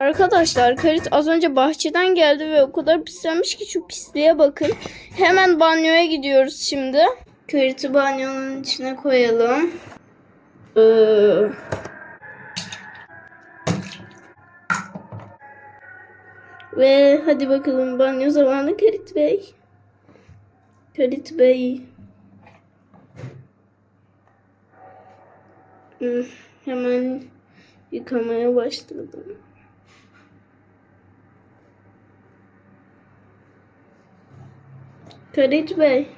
Arkadaşlar Karit az önce bahçeden geldi ve o kadar pislenmiş ki şu pisliğe bakın. Hemen banyoya gidiyoruz şimdi. Karit'i banyonun içine koyalım. Ee, Ve hadi bakalım banyo zamanı Karit Bey. Karit Bey. Hmm, Hemen yıkamaya başladım. Karit Bey.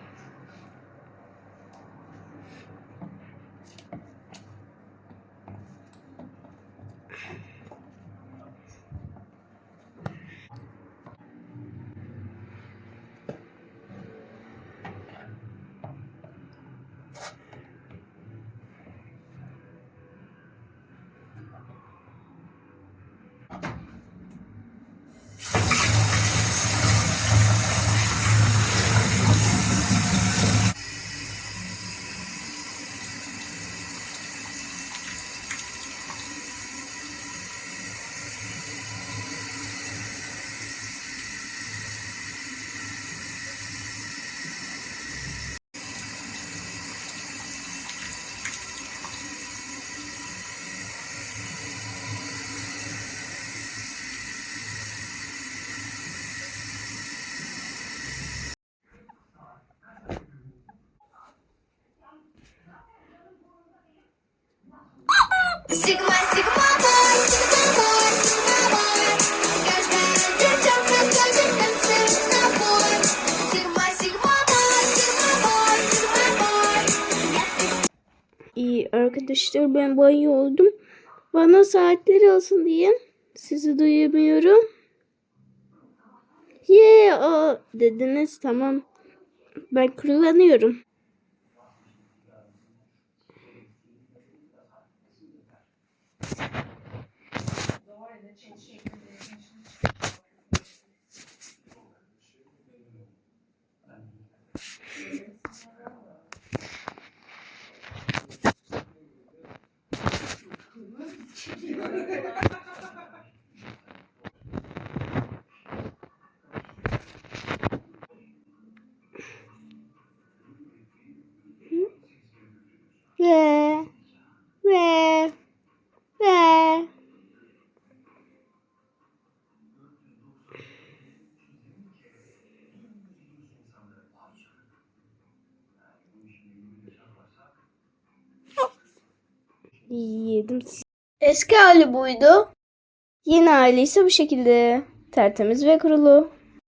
İyi arkadaşlar ben banyo oldum. Bana saatleri alsın diye sizi duyamıyorum. Yeah o dediniz tamam. Ben kullanıyorum. Ve ve Yedim. Eski hali buydu. Yeni hali ise bu şekilde. Tertemiz ve kurulu.